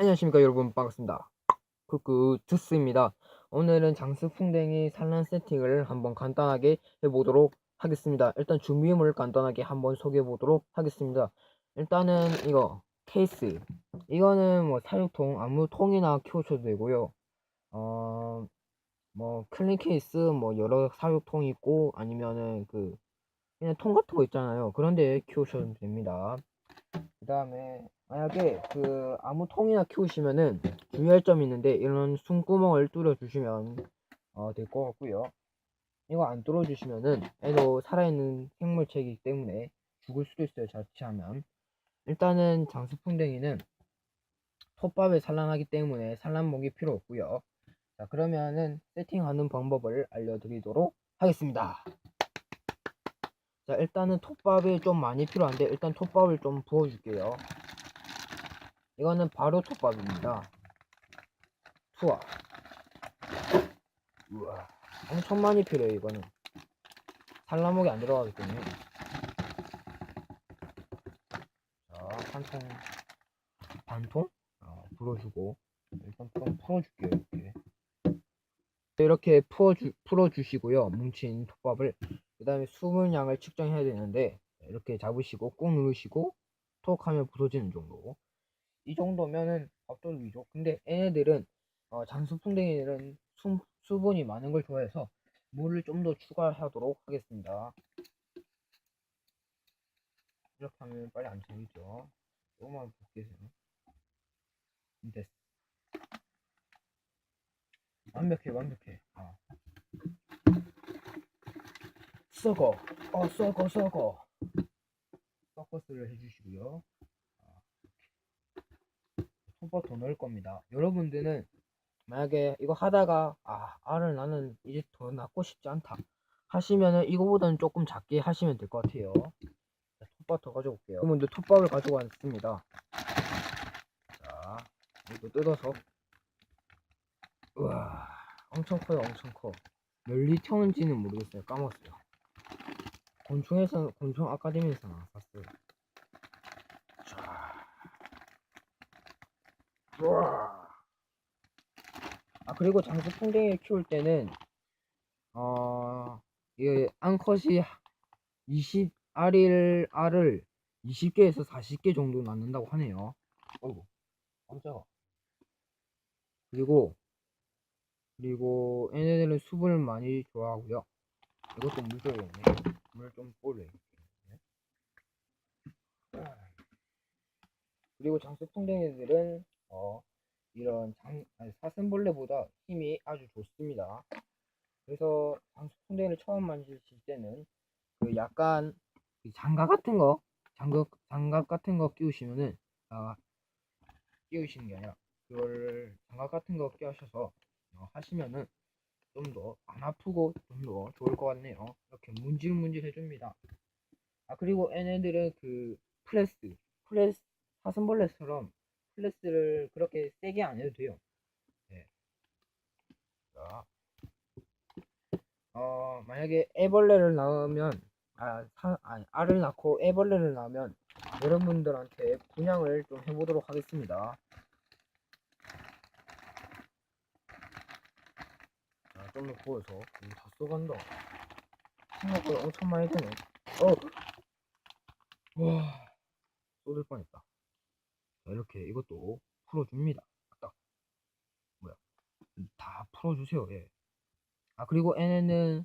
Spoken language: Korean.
안녕하십니까 여러분. 반갑습니다. 크크 투스입니다. 오늘은 장수풍뎅이 산란 세팅을 한번 간단하게 해보도록 하겠습니다. 일단 준비물을 간단하게 한번 소개해 보도록 하겠습니다. 일단은 이거 케이스. 이거는 뭐 사육통 아무 통이나 키우셔도 되고요. 어 뭐 클린 케이스 뭐 여러 사육통이 있고 아니면은 그 그냥 통 같은 거 있잖아요. 그런데 키우셔도 됩니다 그 다음에 만약에 그 아무 통이나 키우시면은 주의할 점이 있는데 이런 숨구멍을 뚫어 주시면 어, 될 것 같고요. 이거 안 뚫어 주시면은 애도 살아있는 생물체이기 때문에 죽을 수도 있어요 자칫하면. 일단은 장수풍뎅이는 톱밥에 산란하기 때문에 산란목이 필요 없고요. 자 그러면은 세팅하는 방법을 알려드리도록 하겠습니다 자 일단은 톱밥이 좀 많이 필요한데 일단 톱밥을 좀 부어줄게요. 이거는 바로 톱밥입니다. 투하. 우와 엄청 많이 필요해요 이거는. 산라목이 안 들어가기 때문에 자 한통 반통? 어, 불어주고. 일단 좀 풀어줄게요 이렇게. 이렇게 풀어주, 풀어주시고요 뭉친 톱밥을 그 다음에 수분량을 측정해야 되는데 이렇게 잡으시고 꾹 누르시고 톡 하면 부서지는 정도. 이 정도면은 밥도둑이죠. 근데 얘네들은 어, 장수풍뎅이들은 수, 수분이 많은 걸 좋아해서 물을 좀 더 추가하도록 하겠습니다. 이렇게 하면 빨리 안 잠기죠. 조금만 볼게요. 됐어. 완벽해 완벽해. 아. 썩어. 어 썩어 썩어. 서커스를 해주시고요. 손밥 더 넣을 겁니다. 여러분들은 만약에 이거 하다가 아 알을 나는 이제 더 낳고 싶지 않다 하시면은 이거보다는 조금 작게 하시면 될 것 같아요. 자, 톱밥 더 가져올게요. 여러분들 톱밥을 가지고 왔습니다. 자 이거 뜯어서. 우와 엄청 커요 엄청 커. 멸리 튀었는지는 모르겠어요. 까먹었어요 곤충에서 곤충 아카데미에서 우와. 아 그리고 장수 풍뎅이를 키울 때는 어 이게 암컷이 20 알을 알을 20개에서 40개 정도 낳는다고 하네요. 어이구 깜짝아. 그리고 그리고 얘네들은 수분을 많이 좋아하고요. 이것도 물 줘야겠네 물좀 뿌려 그리고 장수풍뎅이들은 어 이런 장, 아니, 사슴벌레보다 힘이 아주 좋습니다. 그래서 장수풍뎅이를 처음 만지실 때는 그 약간 그 장갑 같은 거, 장갑, 장갑 같은 거 끼우시면은, 아, 끼우시는 게 아니라, 그걸 장갑 같은 거 끼우셔서 어, 하시면은 좀 더 안 아프고 좀 더 좋을 것 같네요. 이렇게 문질문질 해줍니다. 아, 그리고 얘네들은 그 플레스, 플레스, 사슴벌레처럼 플레스를 그렇게 세게 안 해도 돼요. 네. 자, 어, 만약에 애벌레를 낳으면, 아, 사, 아니, 알을 낳고 애벌레를 낳으면 여러분들한테 분양을 좀 해보도록 하겠습니다. 더 부어서, 음, 다 쏘간다. 생각보다 엄청 많이 되네. 어! 와, 쏟을 뻔했다. 자, 이렇게 이것도 풀어줍니다. 딱 뭐야 다 풀어주세요. 예. 아 그리고 얘네는